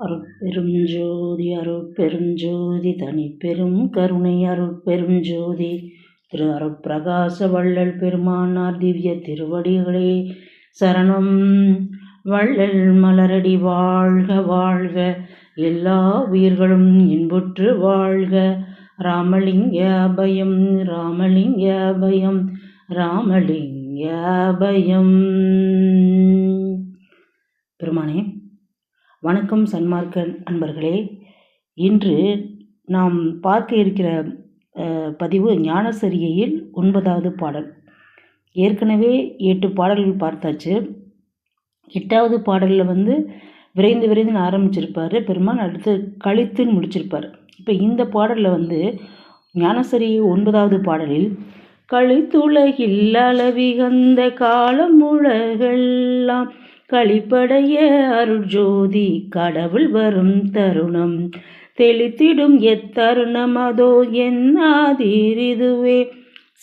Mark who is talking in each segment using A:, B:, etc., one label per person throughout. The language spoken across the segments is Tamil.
A: அருட்பெருஞ்சோதி அருட்பெருஞ்சோதி தனிப்பெரும் கருணை அருட்பெருஞ்சோதி. திரு அருட்பிரகாச வள்ளல் பெருமானார் திவ்ய திருவடிகளே சரணம். வள்ளல் மலரடி வாழ்க வாழ்க. எல்லா உயிர்களும் இன்புற்று வாழ்க. ராமலிங்க அபயம் ராமலிங்க அபயம் ராமலிங்க அபயம். பெருமானே வணக்கம் சன்மார்க்க அன்பர்களே. இன்று நாம் பார்க்க இருக்கிற பதிவு ஞானசரியையில் ஒன்பதாவது பாடல். ஏற்கனவே எட்டு பாடல்கள் பார்த்தாச்சு. எட்டாவது பாடலில் வந்து விரைந்து விரைந்து ஆரம்பிச்சிருப்பார். பெருமான் அடுத்து கழித்துன்னு முடிச்சிருப்பார். இப்போ இந்த பாடலில் வந்து ஞானசரி ஒன்பதாவது பாடலில் கழித்துலகில் அளவிகந்த காலம் உலகெல்லாம் களிப்படைய அருட்ஜோதி கடவுள் வரும் தருணம். தெளித்திடும் எத்தருணம் அதோ என்னாதீரிதுவே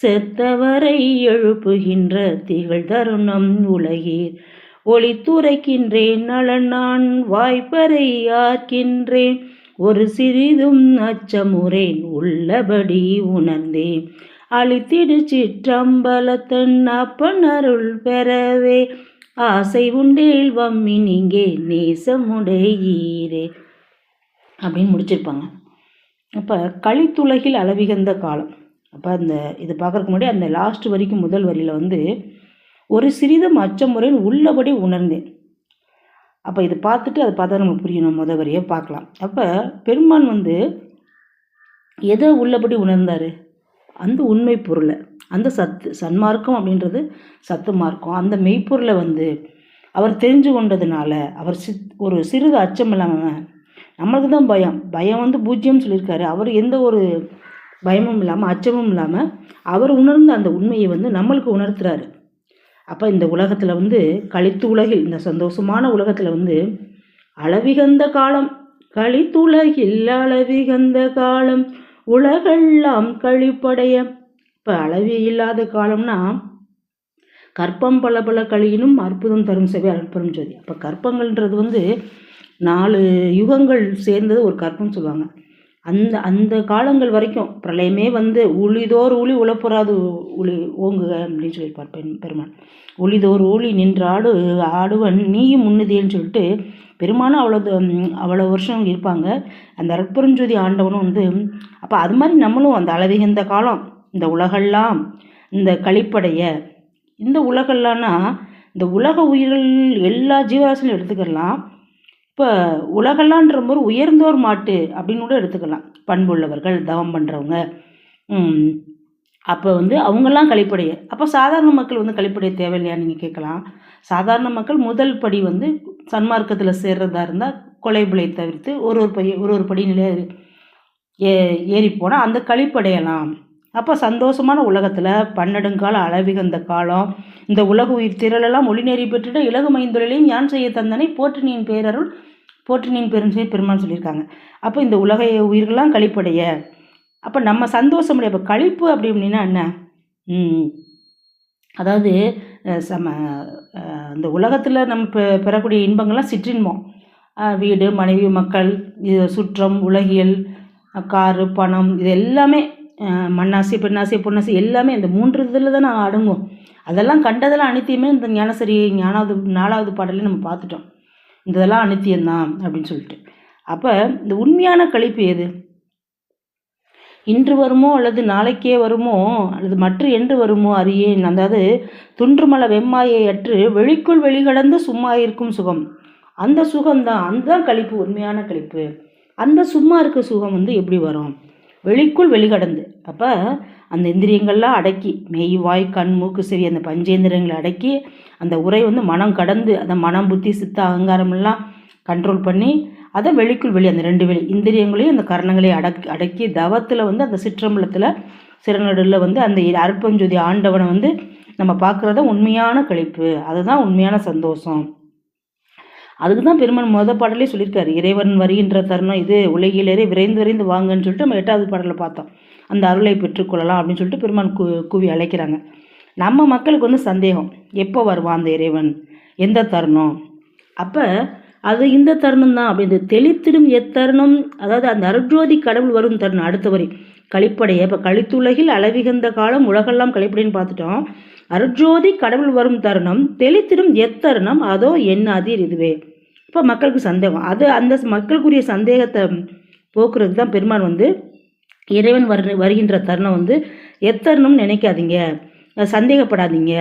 A: செத்தவரை எழுப்புகின்ற திகழ் தருணம் உலகீர். ஒளித்துரைக்கின்றேன் நலன் நான் வாய்ப்பறை ஆக்கின்றேன் ஒரு சிறிதும் அச்சமுறேன் உள்ளபடி உணர்ந்தேன். அழித்திடு சிற்றம்பலத்தன் அப்பன் அருள் பெறவே. ஆசை உண்டேல் வம்மி நீங்கே நேசமுடையீரே அப்படின்னு முடிச்சிருப்பாங்க. அப்போ கலித்துலகில் அளவிகந்த காலம். அப்போ அந்த இது பார்க்கறதுக்கு முன்னாடி அந்த லாஸ்ட் வரைக்கும் முதல் வரியில் வந்து ஒரு சிறிதும் அச்சமுறையில் உள்ளபடி உணர்ந்தேன். அப்போ இதை பார்த்துட்டு அதை பார்த்தா நமக்கு புரியணும் முத வரியை பார்க்கலாம். அப்போ பெருமான் வந்து எதை உள்ளபடி உணர்ந்தார்? அந்த உண்மை பொருளை. அந்த சத்து சன்மார்க்கம் அப்படின்றது சத்து மார்க்கம். அந்த மெய்ப்பொருளை வந்து அவர் தெரிஞ்சு கொண்டதுனால அவர் சி ஒரு சிறிது அச்சம் இல்லாமல் நம்மளுக்கு தான் பயம். பயம் வந்து பூஜ்ஜியம் சொல்லியிருக்காரு. அவர் எந்த ஒரு பயமும் இல்லாமல் அச்சமும் இல்லாமல் அவர் உணர்ந்த அந்த உண்மையை வந்து நம்மளுக்கு உணர்த்துறாரு. அப்போ இந்த உலகத்தில் வந்து கழித்து உலகில் இந்த சந்தோஷமான உலகத்தில் வந்து அளவிகந்த காலம் கழித்துலகில் அளவிகந்த காலம் உலகெல்லாம் கழிப்படைய இப்போ அளவி இல்லாத காலம்னா கற்பம் பல பல கழியினும் அற்புதம் தரும் செவி அற்புதம் ஜோதி. அப்போ கற்பங்கள்ன்றது வந்து நாலு யுகங்கள் சேர்ந்தது ஒரு கற்பம் சொல்லுவாங்க. அந்த அந்த காலங்கள் வரைக்கும் பிரளயமே வந்து உளிதோர் ஊழி உழப்புறாது உளி ஓங்குக அப்படின்னு சொல்லியிருப்பார் பெண் பெருமான். ஒளிதோர் ஊழி நின்று ஆடு ஆடுவன் நீயும் முன்னுதேன்னு சொல்லிட்டு பெருமானும் அவ்வளோ அவ்வளோ வருஷம் இருப்பாங்க. அந்த அற்புரஞ்சோதி ஆண்டவனும் வந்து அப்போ அது மாதிரி நம்மளும் அந்த அளவிகந்த காலம் இந்த உலகெல்லாம் இந்த கழிப்படைய இந்த உலகெல்லாம்னா இந்த உலக உயிர்கள் எல்லா ஜீவராசியும் எடுத்துக்கலாம். இப்போ உலகெல்லான்ற போது உயர்ந்தோர் மாட்டு அப்படின்னு கூட எடுத்துக்கலாம். பண்புள்ளவர்கள் தவம் பண்ணுறவங்க அப்போ வந்து அவங்கெல்லாம் கழிப்படைய. அப்போ சாதாரண மக்கள் வந்து கழிப்படைய தேவையில்லையா நீங்கள் கேட்கலாம். சாதாரண மக்கள் முதல் படி வந்து சன்மார்க்கத்தில் சேர்றதா இருந்தால் கொலைபிளை தவிர்த்து ஒரு ஒரு படி ஒரு ஒரு படி நிலையாக ஏ ஏறி போனால் அந்த கழிப்படையலாம். அப்போ சந்தோஷமான உலகத்தில் பன்னெடுங்கால அளவிகந்த காலம். இந்த உலக உயிர் திரளெல்லாம் மொழிநெறி பெற்றுட இலகு மைந்தொழிலையும் யான் செய்ய தந்தனை போற்றினியின் பேரருள் போற்றினியின் பெருஞ்செய் பெருமான் சொல்லியிருக்காங்க. அப்போ இந்த உலக உயிர்கள்லாம் கழிப்படைய அப்போ நம்ம சந்தோஷம் அப்போ கழிப்பு அப்படி அப்படின்னா என்ன அதாவது சம இந்த உலகத்தில் நம்ம பெ- பெறக்கூடிய இன்பங்கள்லாம் சிற்றின்பம். வீடு மனைவி மக்கள் இது சுற்றம் உலகியல் காரு பணம் இது எல்லாமே மண்ணாசி பெண்ணாசி பொன்னாசி எல்லாமே இந்த மூன்று இதில் தான் நான் அடங்கும். அதெல்லாம் கண்டதெல்லாம் அனைத்தையுமே இந்த ஞானசரி ஞானாவது நாலாவது பாடலையும் நம்ம பார்த்துட்டோம். இந்த இதெல்லாம் அனித்தியம்தான் அப்படின்னு சொல்லிட்டு. அப்போ இந்த உண்மையான கழிப்பு எது? இன்று வருமோ அல்லது நாளைக்கே வருமோ அல்லது மற்ற என்று வருமோ அறியேன். அதாவது துன்றுமல வெம்மாயை அற்று வெளிக்குள் வெளிகடந்து சும்மா இருக்கும் சுகம். அந்த சுகம்தான் அந்த கழிப்பு உண்மையான கழிப்பு. அந்த சும்மா இருக்க சுகம் வந்து எப்படி வரும்? வெளிக்குள் வெளிகடந்து. அப்போ அந்த இந்திரியங்கள்லாம் அடக்கி மெய் வாய் கண் மூக்கு செவி அந்த பஞ்சேந்திரங்களை அடக்கி அந்த உரை வந்து மனம் கடந்து அந்த மனம் புத்தி சித்த அகங்காரம் எல்லாம் கண்ட்ரோல் பண்ணி அதை வெளிக்குள் வெளி அந்த ரெண்டு வெளி இந்திரியங்களையும் அந்த கரணங்களையும் அடக்கி அடக்கி தவத்தில் வந்து அந்த சிற்றம்பலத்தில் சிறநடுவில் வந்து அந்த அற்பஞ்சோதி ஆண்டவனை வந்து நம்ம பார்க்குறத உண்மையான கழிப்பு. அதுதான் உண்மையான சந்தோஷம். அதுக்கு தான் பெருமான் முத பாடலே சொல்லியிருக்காரு. இறைவன் வருகின்ற தருணம் இது. உலகிலேயே விரைந்து விரைந்து வாங்கன்னு சொல்லிட்டு நம்ம எட்டாவது பாடலில் பார்த்தோம். அந்த அருளை பெற்றுக்கொள்ளலாம் அப்படின்னு சொல்லிட்டு பெருமான் கு கூவி அழைக்கிறாங்க. நம்ம மக்களுக்கு வந்து சந்தேகம். எப்போ வருவான் அந்த இறைவன்? எந்த தருணம்? அப்போ அது இந்த தருணம் தான் அப்படி தெளித்திடும் எத்தருணம். அதாவது அந்த அருட்ஜோதி கடவுள் வரும் தருணம் அடுத்த வரி. கழிப்படைய இப்போ கழித்துலகில் அளவிகந்த காலம் உலகெல்லாம் கழிப்படைன்னு பார்த்துட்டோம். அருட்ஜோதி கடவுள் வரும் தருணம் தெளித்திடும் எத்தருணம் அதோ என்னாதீர் இதுவே. இப்போ மக்களுக்கு சந்தேகம். அது அந்த மக்களுக்குரிய சந்தேகத்தை போக்குறது தான் பெருமான் வந்து இறைவன் வரு வருகின்ற தருணம் வந்து எத்தருணம்னு நினைக்காதீங்க. சந்தேகப்படாதீங்க.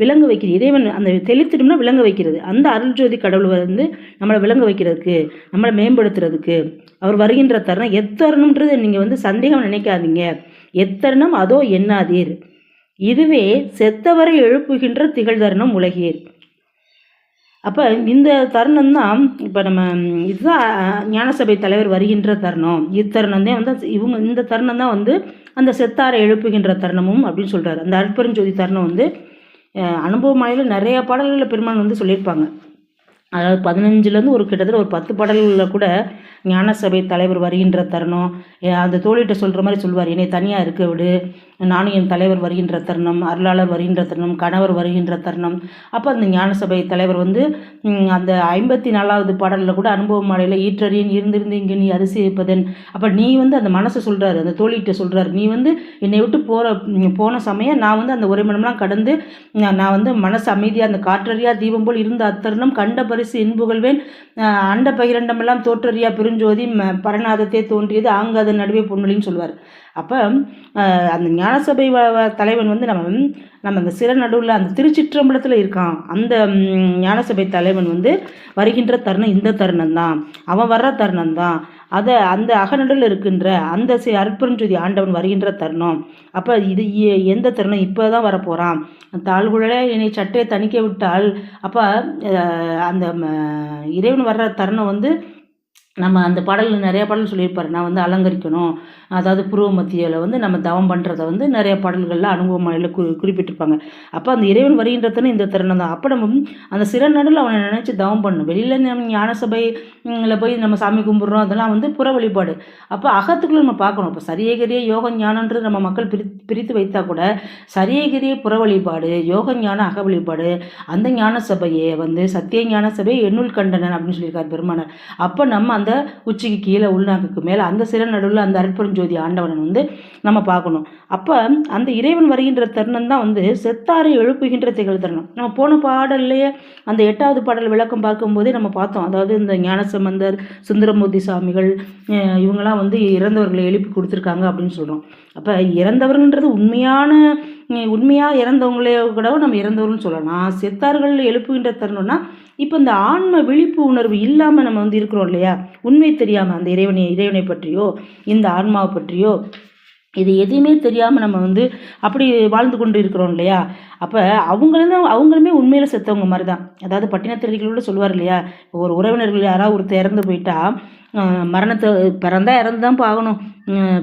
A: விலங்கு வைக்கிறது. இறைவன் அந்த தெளித்திடும்னா விளங்க வைக்கிறது. அந்த அருள்ஜோதி கடவுள் வந்து நம்மளை விளங்க வைக்கிறதுக்கு நம்மளை மேம்படுத்துறதுக்கு அவர் வருகின்ற தருணம் எத்தருணம்ன்றது நீங்கள் வந்து சந்தேகம் நினைக்காதீங்க. எத்தருணம் அதோ எண்ணாதீர் இதுவே செத்தவரை எழுப்புகின்ற திகழ் தருணம் உலகீர் அப்போ இந்த தருணம் தான் இப்போ நம்ம இதுதான் ஞானசபை தலைவர் வருகின்ற தருணம். இத்தருணம் தான் வந்து இவங்க இந்த தருணம் தான் வந்து அந்த செத்தாரை எழுப்புகின்ற தருணமும் அப்படின்னு சொல்கிறார் அந்த அற்பெருஞ்சோதி தருணம் வந்து அனுபவமாயில் நிறைய பாடல்களில் பெருமான் வந்து சொல்லியிருப்பாங்க. அதாவது பதினஞ்சுலேருந்து ஒரு கிட்டத்தட்ட ஒரு பத்து பாடல்களில் கூட ஞானசபை தலைவர் வருகின்ற தருணம். அந்த தோழிகிட்ட சொல்கிற மாதிரி சொல்லுவார் என்னை தனியாக இருக்க விடு. நானும் என் தலைவர் வருகின்ற தருணம் அருளாளர் வருகின்ற தருணம் கணவர் வருகின்ற தருணம். அப்போ அந்த ஞானசபை தலைவர் வந்து அந்த ஐம்பத்தி நாலாவது பாடலில் கூட அனுபவ மாலையில் ஈற்றறியன் இருந்திருந்து இங்கே நீ அதிசயிப்பதன். அப்போ நீ வந்து அந்த மனசை சொல்கிறாரு அந்த தோழிகிட்ட சொல்கிறாரு நீ வந்து என்னை விட்டு போகிற போன சமயம் நான் வந்து அந்த ஒரே மனம்லாம் கடந்து நான் வந்து மனசு அமைதியாக அந்த காற்றறியா தீபம் போல் இருந்த அத்தருணம் கண்ட பரிசு இன்புகழ்வேன். அண்ட பகிரண்டமெல்லாம் தோற்றறியா பெருஞ்சோதி பரநாதத்தே தோன்றியது ஆங்காத நடுவே பொன்மொழின்னு சொல்லுவார் அப்போ அந்த ஞானசபை தலைவன் வந்து நம்ம நம்ம அந்த சிற நடுவில் அந்த திருச்சிற்றம்பலத்தில் இருக்கான். அந்த ஞானசபை தலைவன் வந்து வருகின்ற தருணம் இந்த தருணம் தான் அவன் வர்ற தருணம் தான் அதை அந்த அகநடல் இருக்கின்ற அந்த சி ஆண்டவன் வருகின்ற தருணம். அப்போ இது எந்த தருணம்? இப்போ தான் வரப்போகிறான் தாழ்குழல என்னை சட்டையை தணிக்க விட்டால் அப்போ அந்த இறைவன் வர்ற தருணம் வந்து நம்ம அந்த பாடலில் நிறையா பாடல் சொல்லியிருப்பார். நான் வந்து அலங்கரிக்கணும். அதாவது புருவ மத்தியில் வந்து நம்ம தவம் பண்ணுறத வந்து நிறைய பாடல்களில் அனுபவமாக குறி குறிப்பிட்டிருப்பாங்க. அப்போ அந்த இறைவன் வருகின்றதுன்னு இந்த தருணம் தான். அப்போ நம்ம அந்த சிற நடுவில் அவனை நினச்சி தவம் பண்ணணும் வெளியில் நம்ம ஞான சபையில் போய் நம்ம சாமி கும்பிட்றோம். அதெல்லாம் வந்து புற வழிபாடு. அப்போ அகத்துக்குள்ளே நம்ம பார்க்கணும். இப்போ சரியகிரிய யோக ஞானன்றது நம்ம மக்கள் பிரி பிரித்து வைத்தா கூட சரியகிரிய புற வழிபாடு யோக ஞான அக வழிபாடு அந்த ஞான சபையை வந்து சத்திய ஞான சபை எண்ணுள் கண்டனன் அப்படின்னு சொல்லியிருக்கார் பெருமானார். அப்போ நம்ம அந்த உச்சிக்கு கீழே உள்நாக்குக்கு மேலே அந்த சில நடுவில் அந்த அற்புறஞ்சோதி ஆண்டவனை வந்து நம்ம பார்க்கணும். அப்போ அந்த இறைவன் வருகின்ற தருணம் தான் வந்து செத்தாரை எழுப்புகின்ற திகழ் தருணம். நம்ம போன பாடல்லையே அந்த எட்டாவது பாடல் விளக்கம் பார்க்கும்போதே நம்ம பார்த்தோம். அதாவது இந்த ஞானசம்பந்தர் சுந்தரமூர்த்தி சாமிகள் இவங்கெல்லாம் வந்து இறந்தவர்களை எழுப்பி கொடுத்துருக்காங்க அப்படின்னு சொல்கிறோம் அப்போ இறந்தவர்கள்ன்றது உண்மையான உண்மையாக இறந்தவங்களே கூட நம்ம இறந்தவர்கள்னு சொல்லலாம். செத்தார்கள் எழுப்புகின்ற தருணம்னா இப்போ இந்த ஆன்ம விழிப்பு உணர்வு இல்லாமல் நம்ம வந்து இருக்கிறோம் இல்லையா? உண்மை தெரியாமல் அந்த இறைவனை இறைவனை பற்றியோ இந்த ஆன்மாவை பற்றியோ இது எதையுமே தெரியாமல் நம்ம வந்து அப்படி வாழ்ந்து கொண்டு இருக்கிறோம் இல்லையா? அப்போ அவங்களும் அவங்களுமே உண்மையில் செத்தவங்க மாதிரி தான் அதாவது பட்டினத்திரிகளோட சொல்லுவார் இல்லையா? ஒரு உறவினர்கள் யாராவது ஒருத்தர் இறந்து போயிட்டா மரணத்தை பிறந்தா இறந்து தான் பார்க்கணும்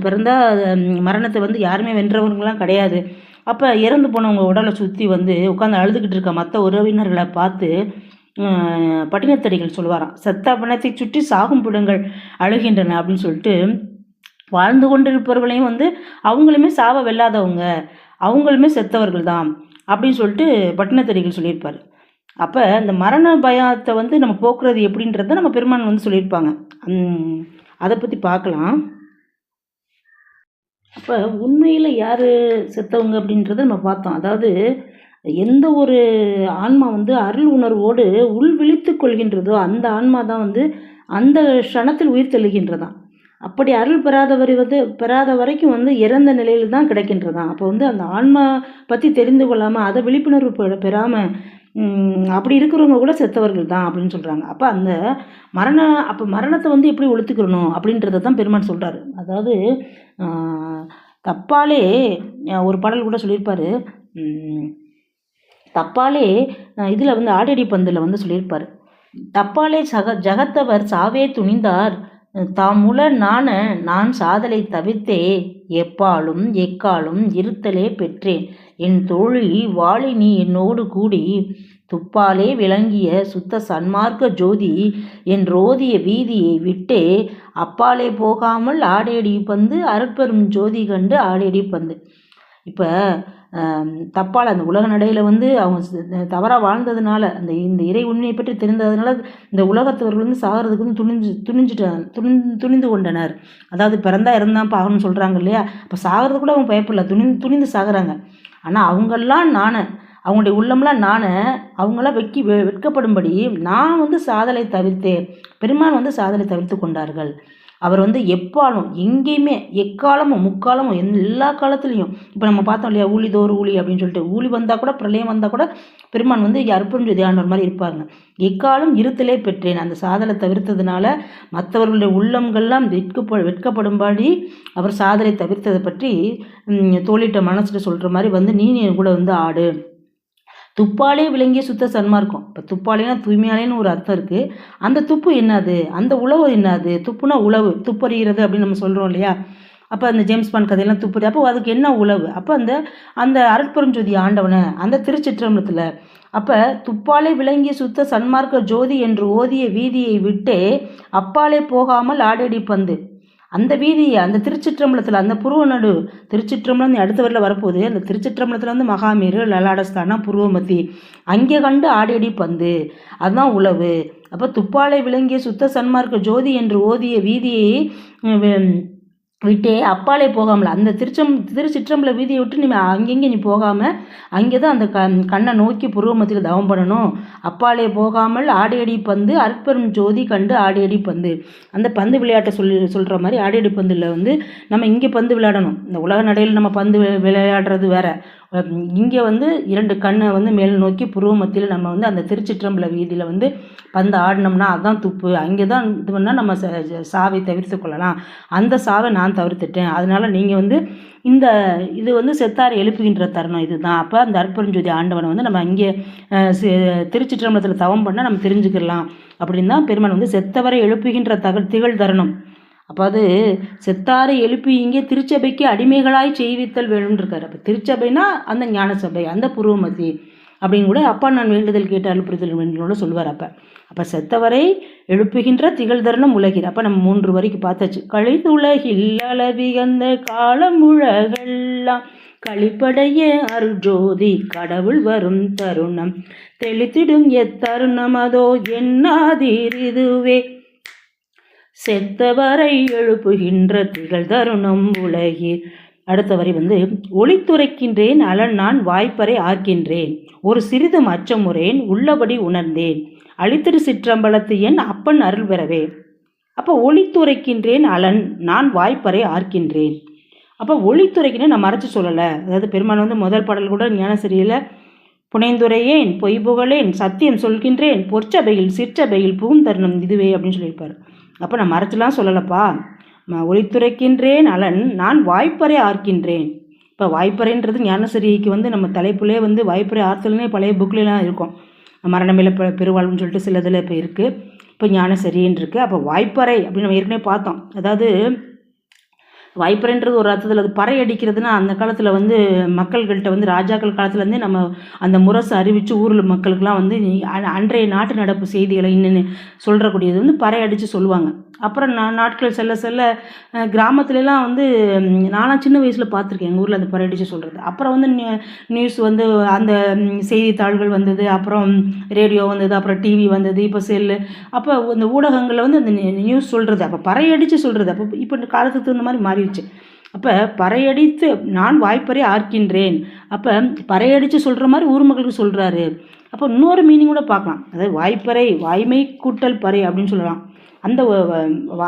A: பிறந்தா மரணத்தை வந்து யாருமே வென்றவங்களாம் கிடையாது. அப்போ இறந்து போனவங்க உடலை சுற்றி வந்து உட்காந்து அழுதுகிட்டு இருக்க மற்ற உறவினர்களை பார்த்து பட்டினத்தடிகள் சொல்லுவாராம். செத்த பணத்தை சுற்றி சாகும் பிடங்கள் அழுகின்றன அப்படின்னு சொல்லிட்டு வாழ்ந்து கொண்டிருப்பவர்களையும் வந்து அவங்களுமே சாவ வெல்லாதவங்க அவங்களுமே செத்தவர்கள் தான் அப்படின்னு சொல்லிட்டு பட்டினத்தடிகள் சொல்லியிருப்பார். அப்போ இந்த மரண பயத்தை வந்து நம்ம போக்குறது எப்படின்றத நம்ம பெருமான் வந்து சொல்லியிருப்பாங்க. அதை பற்றி பார்க்கலாம். அப்போ உண்மையில் யார் செத்தவங்க அப்படின்றத நம்ம பார்த்தோம். அதாவது எந்த ஒரு ஆன்மா வந்து அருள் உணர்வோடு உள் விழித்து கொள்கின்றதோ அந்த ஆன்மா தான் வந்து அந்த க்ஷணத்தில் உயிர் தெழுகின்றதாம் அப்படி அருள் பெறாதவர் வந்து பெறாத வரைக்கும் வந்து இறந்த நிலையில் தான் கிடைக்கின்றதான் அப்போ வந்து அந்த ஆன்மா பற்றி தெரிந்து கொள்ளாமல் அதை விழிப்புணர்வு பெ பெறாமல் அப்படி இருக்கிறவங்க கூட செத்தவர்கள் தான் அப்படின்னு சொல்கிறாங்க அப்போ அந்த மரண அப்போ மரணத்தை வந்து எப்படி ஒழுத்துக்கிறணும் அப்படின்றத தான் பெருமான் சொல்கிறாரு அதாவது தப்பாலே ஒரு பாடல் கூட சொல்லியிருப்பார். தப்பாலே இதில் வந்து ஆடடி பந்தில் வந்து சொல்லியிருப்பார். தப்பாலே சக ஜகத்தவர் சாவே துணிந்தார். தாமுல நான நான் சாதலை தவிர்த்தே எப்பாலும் எக்காலும் இருத்தலே பெற்றேன். என் தோழி வாளினி என்னோடு கூடி துப்பாலே விளங்கிய சுத்த சன்மார்க்க ஜோதி என் ரோதிய வீதியை விட்டே அப்பாலே போகாமல் ஆடேடி பந்து அருட்பெரும் ஜோதி கண்டு ஆடேடி பந்து. இப்போ தப்பால் அந்த உலக நடையில் வந்து அவங்க தவறாக வாழ்ந்ததுனால அந்த இந்த இறை உண்மையை பற்றி தெரிந்ததுனால இந்த உலகத்தவர்கள் வந்து சாகிறதுக்கு வந்து துணிஞ்சு துணிஞ்சுட்டாங்க துணி துணிந்து கொண்டனர். அதாவது பிறந்தா இறந்தான் பாகணும்னு சொல்கிறாங்க இல்லையா? அப்போ சாகிறது கூட அவங்க பயப்படல துணிந்து துணிந்து சாகிறாங்க. ஆனால் அவங்கெல்லாம் நானே அவங்களுடைய உள்ளம்லாம் நான் அவங்களாம் வெக்கி வெ வெட்கப்படும்படி நான் வந்து சாதலை தவிர்த்தேன் பெருமான் வந்து சாதலை தவிர்த்து கொண்டார்கள். அவர் வந்து எப்பாலும் எங்கேயுமே எக்காலமும் முக்காலமும் எல்லா காலத்துலேயும் இப்போ நம்ம பார்த்தோம் இல்லையா ஊழி தோறு ஊழி அப்படின்னு சொல்லிட்டு ஊழி வந்தால் கூட பிரளயம் வந்தால் கூட பெருமான் வந்து அற்புதம் தியானவர் மாதிரி இருப்பாங்க. எக்காலம் இருத்தலே பெற்றேன். அந்த சாதலை தவிர்த்ததுனால மற்றவர்களுடைய உள்ளங்கள்லாம் வெட்கப்ப வெட்கப்படும்படி அவர் சாதலை தவிர்த்ததை பற்றி தோழிட்ட மனசில் சொல்கிற மாதிரி வந்து நீ கூட வந்து ஆடு. துப்பாலே விளங்கிய சுத்த சன்மார்க்கம் இப்போ துப்பாலேனா தூய்மையாலேன்னு ஒரு அர்த்தம் இருக்குது அந்த துப்பு என்னது? அந்த உழவு என்னது? துப்புனா உழவு துப்பறிகிறது அப்படின்னு நம்ம சொல்கிறோம் இல்லையா? அப்போ அந்த ஜேம்ஸ் பான் கதையெல்லாம் துப்புறி அப்போ அதுக்கு என்ன உழவு அப்போ அந்த அந்த அருட்பெருஞ்சோதி ஆண்டவனை அந்த திருச்சிற்றம்பலத்தில் அப்போ துப்பாலே விளங்கிய சுத்த சன்மார்க்க ஜோதி என்று ஓதிய வீதியை விட்டே அப்பாலே போகாமல் ஆடடி பந்து. அந்த வீதி அந்த திருச்சிற்றம்பலத்தில் அந்த புருவ நடு திருச்சிற்றம்பலம் அடுத்த வரல வரப்போகுது. அந்த திருச்சிற்றம்பலத்தில் வந்து மகாமேரு லலாடஸ்தானம் புருவமத்தி அங்கே கண்டு ஆடியடி பந்து. அதுதான் உழவு. அப்போ துப்பாலை விளங்கிய சுத்த சன்மார்க்க ஜோதி என்று ஓதிய வீதியை விட்டே அப்பாலே போகாமல். அந்த திருச்சம் திருச்சிற்றம்பல வீதியை விட்டு நீ அங்கங்கே நீ போகாமல் அங்கே தான் அந்த க கண்ணை நோக்கி புருவமத்தில் தவம் பண்ணணும். அப்பாலே போகாமல் ஆடியடி பந்து அற்பெரும் ஜோதி கண்டு ஆடியடி பந்து. அந்த பந்து விளையாட்டை சொல்லி சொல்கிற மாதிரி ஆடியடி பந்தில் வந்து நம்ம இங்கே பந்து விளையாடணும். இந்த உலக நடையில் நம்ம பந்து விளையாடுறது வேறு. இங்கே வந்து இரண்டு கண்ணை வந்து மேல் நோக்கி புருவ மத்தியில் நம்ம வந்து அந்த திருச்சிற்றம்பல வீதியில் வந்து பந்து ஆடினோம்னா அதுதான் துப்பு. அங்கே தான் இது பண்ணால் நம்ம சாவை தவிர்த்து கொள்ளலாம். அந்த சாவை நான் தவிர்த்துட்டேன். அதனால் நீங்கள் வந்து இந்த இது வந்து செத்தாரை எழுப்புகின்ற தருணம் இதுதான். அப்போ அந்த அற்புரஞ்சோதி ஆண்டவனை வந்து நம்ம இங்கே திருச்சிற்றம்பலத்தில் தவம் பண்ணால் நம்ம தெரிஞ்சுக்கலாம் அப்படின்னு தான் பெருமான் வந்து செத்தவரை எழுப்புகின்ற தக திகழ் தருணம். அப்போ அது செத்தாரை எழுப்பி இங்கே திருச்சபைக்கு அடிமைகளாய் செய்வித்தல் வேணும்னு அப்போ திருச்சபைனா அந்த ஞான சபை அந்த புருவமதி அப்படின்னு கூட அப்பா நான் வேண்டுதல் கேட்டு அனுப்புதல் வேண்டுதலோட சொல்வார் அப்போ. அப்போ செத்தவரை எழுப்புகின்ற திகழ்தரணம் உலகில். அப்போ நம்ம மூன்று வரைக்கும் பார்த்தாச்சு. கழித்துலகில் அளவிகந்த காலம் உலகெல்லாம் கழிப்படைய அருஜோதி கடவுள் வரும் தருணம். தெளித்திடும் எத்தருணம் அதோ என்னாதீர் செத்தவரை எழுப்புகின்ற திகழ் தருணம் உலகில் அடுத்த வரி வந்து ஒளித்துரைக்கின்றேன் அலன் நான் வாய்ப்பறை ஆர்க்கின்றேன். ஒரு சிறிதும் அச்சமுறேன் உள்ளபடி உணர்ந்தேன். அழித்திரு சிற்றம்பலத்து என் அப்பன் அருள் பெறவே. அப்போ ஒளித்துரைக்கின்றேன் அலன் நான் வாய்ப்பறை ஆர்க்கின்றேன். அப்போ ஒளித்துரைக்கின்றேன் நான் மறைச்சு சொல்லலை. அதாவது பெருமான் வந்து முதல் பாடல் கூட ஞானசரியில் புனைந்துரையேன் பொய் புகழேன் சத்தியம் சொல்கின்றேன் பொற்சபையில் சிற்றபையில் பூந்தருணம் இதுவே அப்படின்னு சொல்லியிருப்பார். அப்போ நான் மறைச்சலாம் சொல்லலப்பா. ஒளித்துரைக்கின்றேன் அலன் நான் வாய்ப்பறை ஆர்க்கின்றேன். இப்போ வாய்ப்பறைன்றது ஞானசரிக்கு வந்து நம்ம தலைப்புலே வந்து வாய்ப்பறை ஆற்றல்னே பழைய புக்லாம் இருக்கும். மரணமில்ல பெருவாழ்வுன்னு சொல்லிட்டு சிலதில் இப்போ இருக்குது இப்போ ஞானசரின்னு இருக்குது அப்போ வாய்ப்பறை அப்படின்னு நம்ம ஏற்கனவே பார்த்தோம். அதாவது வைப்பரன்றது ஒரு அர்த்தத்தில் அது பறை அடிக்கிறதுனா அந்த காலத்தில் வந்து மக்கள்கள்கிட்ட வந்து ராஜாக்கள் காலத்துலேருந்தே நம்ம அந்த முரசு அறிவித்து ஊரில் மக்களுக்கெலாம் வந்து அன்றைய நாட்டு நடப்பு செய்திகளை இன்னும் சொல்கிறக்கூடியது வந்து பறை அடித்து சொல்லுவாங்க. அப்புறம் நான் நாட்கள் செல்ல செல்ல கிராமத்துலலாம் வந்து நானும் சின்ன வயசில் பார்த்துருக்கேன் எங்கள் ஊரில் அந்த பறை அடித்து சொல்கிறது அப்புறம் வந்து நியூஸ் வந்து அந்த செய்தித்தாள்கள் வந்தது அப்புறம் ரேடியோ வந்தது அப்புறம் டிவி வந்தது இப்போ செல்லு. அப்போ இந்த ஊடகங்களில் வந்து அந்த நியூஸ் சொல்கிறது அப்போ பறை அடித்து சொல்கிறது அப்போ இப்போ காலத்துக்கு தகுந்த மாதிரி மாறி மாறிடுச்சு அப்போ பறையடித்து நான் வாய்ப்பறை ஆர்க்கின்றேன். அப்போ பறையடித்து சொல்கிற மாதிரி ஊர் மக்களுக்கு சொல்கிறாரு அப்போ இன்னொரு மீனிங் கூட பார்க்கலாம். அதாவது வாய்ப்பறை வாய்மை கூட்டல் பறை அப்படின்னு சொல்லலாம். அந்த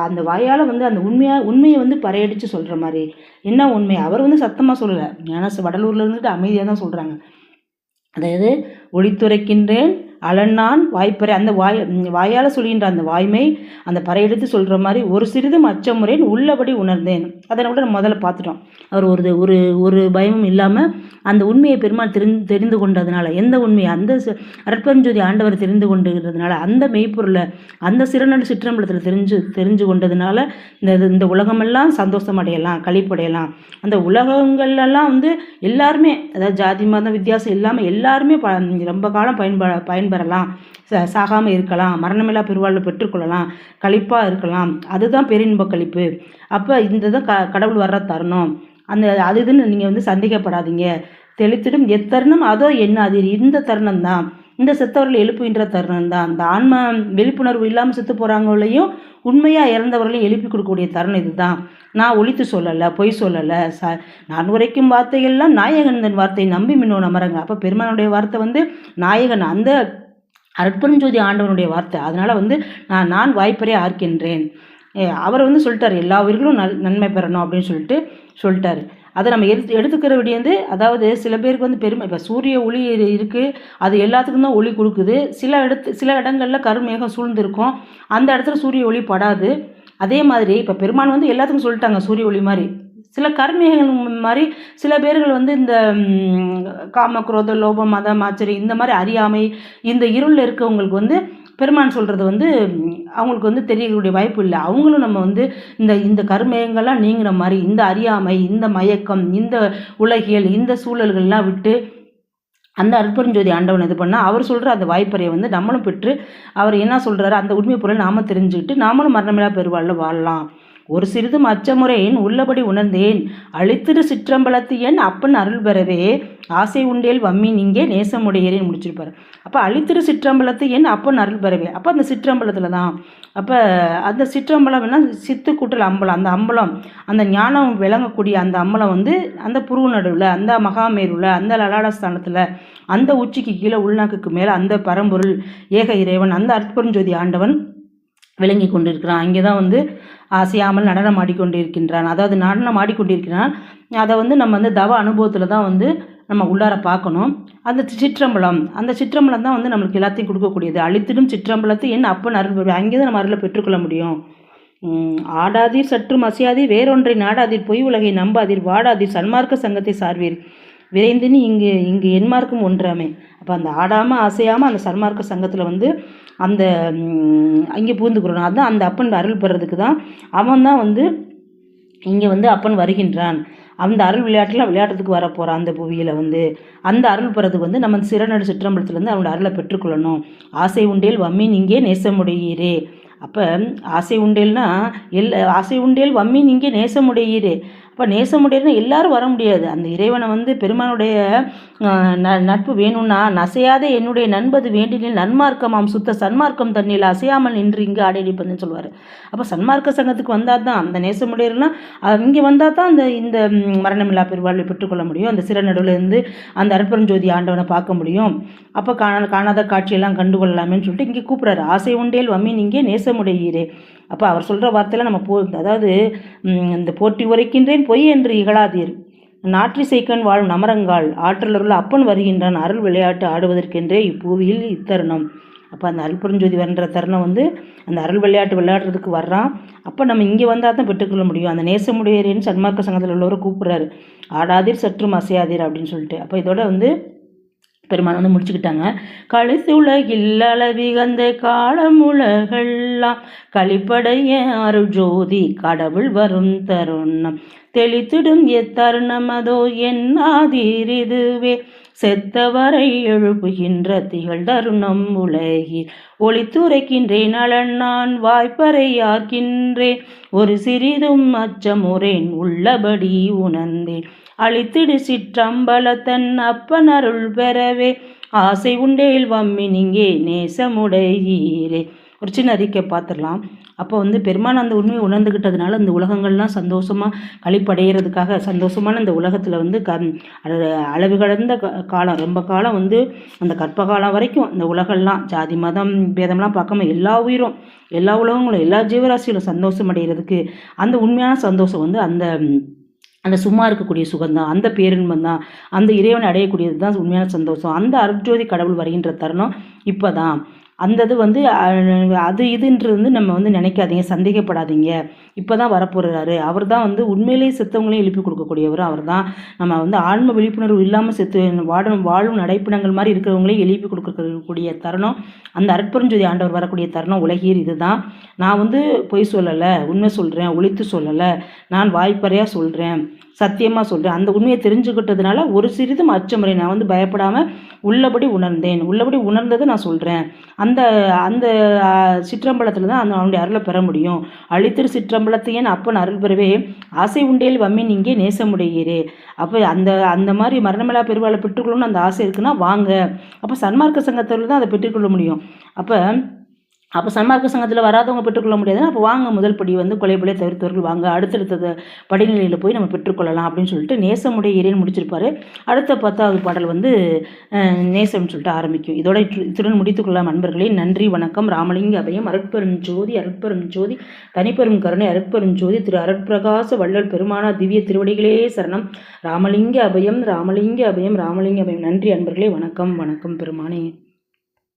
A: அந்த வாயால் வந்து அந்த உண்மையாக உண்மையை வந்து பறையடித்து சொல்கிற மாதிரி. என்ன உண்மை? அவர் வந்து சத்தமாக சொல்லலை. ஏன்னா வடலூரில் இருந்துட்டு அமைதியாக தான் சொல்கிறாங்க அதாவது ஒளித்துரைக்கின்றேன் அலன்னான் வாய்ப்பறை அந்த வாய் வாயால் சொல்கின்ற அந்த வாய்மை அந்த பறையெடுத்து சொல்கிற மாதிரி ஒரு சிறிதும் அச்சமுறையின் உள்ளபடி உணர்ந்தேன். அதனை கூட நம்ம முதல்ல பார்த்துட்டோம். அவர் ஒரு ஒரு ஒரு பயமும் இல்லாமல் அந்த உண்மையை பெருமாள் தெரிந்து தெரிந்து கொண்டதுனால எந்த உண்மையை அந்த அற்பஞ்சோதி ஆண்டவர் தெரிந்து கொண்டுகிறதுனால அந்த மெய்ப்பொருளை அந்த சிறுநடு சிற்றம்பலத்தில் தெரிஞ்சு தெரிஞ்சு கொண்டதுனால இந்த இந்த உலகமெல்லாம் சந்தோஷம் அடையலாம் கழிப்படையலாம் அந்த உலகங்கள்லாம் வந்து எல்லாருமே அதாவது ஜாதி மதம் வித்தியாசம் இல்லாமல் எல்லாருமே ப ரொம்ப காலம் பயன்ப பயன்பெறலாம் சாகாமல் இருக்கலாம் மரணமில்லா பெருவாழ்வு பெற்றுக்கொள்ளலாம் கழிப்பாக இருக்கலாம். அதுதான் பேரின்ப கழிப்பு. அப்போ இந்த தான் க கடவுள் வர்ற தருணம். அந்த அது இதுன்னு நீங்கள் வந்து சந்தேகப்படாதீங்க. தெளித்திடும் எத்தருணம் அதோ என்ன அது இந்த தருணம் தான் இந்த செத்தவர்கள் எழுப்புகின்ற தருணம் தான் அந்த ஆன்ம விழிப்புணர்வு இல்லாமல் செத்து போகிறாங்களையும் உண்மையாக இறந்தவர்களையும் எழுப்பி கொடுக்கக்கூடிய தருணம் இதுதான். நான் ஒழித்து சொல்லலை பொய் சொல்லலை. ச நான் உரைக்கும் வார்த்தைகள்லாம் நாயகன் வார்த்தையை நம்பி மின்னோ நம்புறாங்க அப்போ பெருமானுடைய வார்த்தை வந்து நாயகன் அந்த அற்புதஞ்சோதி ஆண்டவனுடைய வார்த்தை. அதனால் வந்து நான் நான் வாய்ப்பரே ஆர்க்கின்றேன். அவர் வந்து சொல்லிட்டார் எல்லா உயிர்களும் நல் நன்மை பெறணும் அப்படின்னு சொல்லிட்டு சொல்லிட்டாரு. அதை நம்ம எடுத்து எடுத்துக்கிற வந்து அதாவது சில பேருக்கு வந்து பெருமை இப்போ சூரிய ஒளி இருக்குது அது எல்லாத்துக்கும் தான் ஒளி கொடுக்குது. சில இடத்து சில இடங்களில் கருமேகம் சூழ்ந்திருக்கும். அந்த இடத்துல சூரிய ஒளி படாது. அதே மாதிரி இப்போ பெருமான் வந்து எல்லாத்துக்கும் சொல்லிட்டாங்க சூரிய ஒளி மாதிரி. சில கர்மேகங்கள் மாதிரி சில பேர்கள் வந்து இந்த காம குரோத லோபம் மதம் ஆச்சரியம் இந்த மாதிரி அறியாமை இந்த இருளில் இருக்கவங்களுக்கு வந்து பெருமான் சொல்கிறது வந்து அவங்களுக்கு வந்து தெரியக்கூடிய வாய்ப்பு இல்லை. அவங்களும் நம்ம வந்து இந்த இந்த கருமயங்கள்லாம் நீங்கிற மாதிரி இந்த அறியாமை இந்த மயக்கம் இந்த உலகியல் இந்த சூழல்கள்லாம் விட்டு அந்த அற்புரஞ்சோதி ஆண்டவன் இது பண்ணால் அவர் சொல்கிற அந்த வாய்ப்பறையை வந்து நம்மளும் பெற்று அவர் என்ன சொல்கிறாரு அந்த உண்மை பொருள் நாம் தெரிஞ்சுக்கிட்டு நாமளும் மரணமில்லா பெருவாழில் வாழலாம். ஒரு சிறிதும் அச்சமுறையின் உள்ளபடி உணர்ந்தேன். அழித்திரு சிற்றம்பலத்து என் அப்பன் அருள் பெறவே. ஆசை உண்டேல் வம்மி நீங்கே நேசமுடையேன்னு முடிச்சிருப்பார். அப்போ அழித்திரு சிற்றம்பலத்து என் அப்பன் அருள் பெறவே. அப்போ அந்த சிற்றம்பலத்தில் தான். அப்போ அந்த சிற்றம்பலம் என்ன? சித்து கூட்டல் அம்பலம். அந்த அம்பலம் அந்த ஞானம் விளங்கக்கூடிய அந்த அம்பலம் வந்து அந்த புருவ நடுவில் அந்த மகாமேருவில் அந்த லலாடஸ்தானத்தில் அந்த உச்சிக்கு கீழே உள்நாக்குக்கு மேலே அந்த பரம்பொருள் ஏக இறைவன் அந்த அற்புரஞ்சோதி ஆண்டவன் விளங்கி கொண்டிருக்கிறான். அங்கே தான் வந்து அசையாமல் நடனம் ஆடிக்கொண்டிருக்கின்றான். அதாவது நடனம் ஆடிக்கொண்டிருக்கிறான். அதை வந்து நம்ம வந்து தவ அனுபவத்தில் தான் வந்து நம்ம உள்ளார பார்க்கணும். அந்த சிற்றம்பலம் அந்த சிற்றம்பலம் தான் வந்து நம்மளுக்கு எல்லாத்தையும் கொடுக்கக்கூடியது. அழித்திடும் சிற்றம்பலத்தை என்ன அப்போ அருள் அங்கே தான் நம்ம அருளை பெற்றுக்கொள்ள முடியும். ஆடாதீர் சற்றும் அசையாதீர் வேறொன்றை நாடாதீர் பொய் உலகை நம்பாதீர் வாடாதீர் சன்மார்க்க சங்கத்தை சார்வீர். விரைந்துன்னு இங்கு இங்கு என்மார்க்கும் ஒன்றாமே அப்போ அந்த ஆடாமல் அசையாமல் அந்த சன்மார்க்க சங்கத்தில் வந்து அந்த அங்கே பூந்துக்கிறோம் அதுதான் அந்த அப்பன் அருள் பெறதுக்கு தான் அவன் தான் வந்து இங்கே வந்து அப்பன் வருகின்றான். அந்த அருள் விளையாட்டுலாம் விளையாட்டுறதுக்கு வர போகிறான் அந்த புவியில் வந்து. அந்த அருள் பெறதுக்கு வந்து நம்ம சிறநடு சிற்றம்பலத்துலேருந்து அவனோட அருளை பெற்றுக்கொள்ளணும் ஆசை உண்டேல் வம்மீன் இங்கே நேசமுடையீரே. அப்போ ஆசை உண்டேல்னா எல் ஆசை உண்டேல் வம்மீன் இங்கே நேசமுடையீரே. அப்போ நேசமுடையர்னா எல்லாரும் வர முடியாது. அந்த இறைவனை வந்து பெருமானுடைய ந நட்பு வேணும்னா நசையாத என்னுடைய நண்பது வேண்டினில் நன்மார்க்கமாம் சுத்த சன்மார்க்கம் தண்ணியில் அசையாமல் நின்று இங்கே ஆடிப்பதுன்னு சொல்லுவார். அப்போ சன்மார்க்க சங்கத்துக்கு வந்தால் தான் அந்த நேசமுடையர்லாம் இங்கே வந்தால் தான் அந்த இந்த மரணமில்லா பெருவாழ்வை பெற்றுக்கொள்ள முடியும். அந்த சிறநடுவிலேருந்து அந்த அற்பரஞ்சோதி ஆண்டவனை பார்க்க முடியும். அப்போ காண காணாத காட்சியெல்லாம் கண்டுகொள்ளலாமேன்னு சொல்லிட்டு இங்கே கூப்பிட்றாரு. ஆசை உண்டேல் வம்மின் இங்கே நேசமுடையீரே அப்போ அவர் சொல்கிற வார்த்தையில் நம்ம போ அதாவது இந்த போட்டி உரைக்கின்றேன் பொய் என்று இகழாதீர். நாற்றிசைக்கண் வாழும் நமரங்கால் ஆற்றலருள் அப்பன் வருகின்றான் அருள் விளையாட்டு ஆடுவதற்கென்றே இப்பூவியில் இத்தருணம். அப்போ அந்த அருள்புரஞ்சோதி வர்ற தருணம் வந்து அந்த அருள் விளையாட்டு விளையாடுறதுக்கு வர்றான். அப்போ நம்ம இங்கே வந்தால் தான் பெற்றுக்கொள்ள முடியும். அந்த நேசமுடையரின் சன்மார்க்க சங்கத்தில் உள்ளவரை கூப்பிட்றாரு. ஆடாதீர் சற்றும் அசையாதீர் அப்படின்னு சொல்லிட்டு. அப்போ இதோட வந்து பெருமான் வந்து முடிச்சுக்கிட்டாங்க. கழித்து உலகில் அளவிகந்த காலமுலகெல்லாம் கழிப்படைய அருள் ஜோதி கடவுள் வரும் தருணம். தெளித்திடும் எத்தருணம் அதோ என்னாதீரிதுவே செத்தவரை எழுப்புகின்ற திகழ் தருணம் உலகில். ஒளித்துரைக்கின்றேன் அலன் நான் வாய்ப்பறையாக்கின்றேன் ஒரு சிறிதும் அச்சமுறேன் உள்ளபடி உணர்ந்தேன். அழித்திடு சிற்றம்பலத்தன் அப்பன் அருள் பெறவே. ஆசை உண்டேல் வம்மி நீங்கே நேசமுடையீரே. ஒரு சின்ன அறிக்கை பார்த்துடலாம். அப்போ வந்து பெருமான் அந்த உண்மையை உணர்ந்துக்கிட்டதுனால அந்த உலகங்கள்லாம் சந்தோஷமாக கழிப்படைகிறதுக்காக சந்தோஷமான அந்த உலகத்தில் வந்து க அளவு கடந்த காலம் ரொம்ப காலம் வந்து அந்த கற்ப காலம் வரைக்கும் அந்த உலகெல்லாம் ஜாதி மதம் பேதம்லாம் பார்க்காம எல்லா உயிரும் எல்லா உலகங்களும் எல்லா ஜீவராசிகளும் சந்தோஷம் அடைகிறதுக்கு அந்த உண்மையான சந்தோஷம் வந்து அந்த அந்த சும்மா இருக்கக்கூடிய சுகம்தான் அந்த பேரின்பம் தான் அந்த இறைவனை அடையக்கூடியது தான் உண்மையான சந்தோஷம். அந்த அருட்ஜோதி கடவுள் வருகின்ற தருணம் இப்போ தான் அந்த இது வந்து அது இதுன்றது வந்து நம்ம வந்து நினைக்காதீங்க சந்தேகப்படாதீங்க. இப்போ தான் வரப்போகிறாரு அவர் தான் வந்து உண்மையிலேயே செத்தவங்களையும் எழுப்பி கொடுக்கக்கூடியவர். அவர் தான் நம்ம வந்து ஆன்ம விழிப்புணர்வு இல்லாமல் செத்து வாடும் வாழும் நடைப்பிணங்கள் மாதிரி இருக்கிறவங்களையும் எழுப்பி கொடுக்கக்கூடிய தருணம் அந்த அற்பரஞ்சோதி ஆண்டவர் வரக்கூடிய தருணம் உலகீர் இது தான் நான் வந்து பொய் சொல்லலை உண்மை சொல்கிறேன் ஒழித்து சொல்லலை. நான் வாய்ப்பறையாக சொல்கிறேன் சத்தியமாக சொல்கிறேன் அந்த உண்மையை தெரிஞ்சுக்கிட்டதுனால ஒரு சிறிதும் அச்சமுறை நான் வந்து பயப்படாமல் உள்ளபடி உணர்ந்தேன். உள்ளபடி உணர்ந்ததை நான் சொல்கிறேன் அந்த அந்த சிற்றம்பலத்தில் தான் அந்த அவனுடைய அருளை பெற முடியும். அழித்திரு சிற்றம்பலத்தையன் அப்பன் அருள் பெறவே. ஆசை உண்டையில் வம்மி நீங்கே நேச நேசமுடையீரே. அப்போ அந்த அந்த மாதிரி மரணமிலா பெருவாளை பெற்றுக்கொள்ளணும்னு அந்த ஆசை இருக்குன்னா வாங்க. அப்போ சன்மார்க்க சங்கத்தில் தான் அதை பெற்றுக்கொள்ள முடியும். அப்போ அப்போ சன்மார்க்க சங்கத்தில் வராதவங்க பெற்றுக்கொள்ள முடியாதுன்னா அப்போ வாங்க முதல் படி வந்து கொலைபலை தவிர்த்தவர்கள் வாங்க அடுத்தடுத்த படிநிலையில் போய் நம்ம பெற்றுக்கொள்ளலாம் அப்படின்னு சொல்லிட்டு நேசமுடைய இறைன்னு முடிச்சிருப்பாரு. அடுத்த பத்தாவது பாடல் வந்து நேசம்னு சொல்லிட்டு ஆரம்பிக்கும். இதோட இற்று- இத்துடன் முடித்துக்கொள்ளலாம் நண்பர்களே நன்றி வணக்கம். ராமலிங்க அபயம் அருட்பெரும் ஜோதி அருட்பெரும் ஜோதி தனிப்பெரும் கருணை அருட்பெரும் ஜோதி திரு அருட்பிரகாச வள்ளல் பெருமானா திவ்ய திருவடிகளே சரணம். ராமலிங்க அபயம் ராமலிங்க அபயம் ராமலிங்க அபயம். நன்றி அன்பர்களே. வணக்கம் வணக்கம் பெருமானே.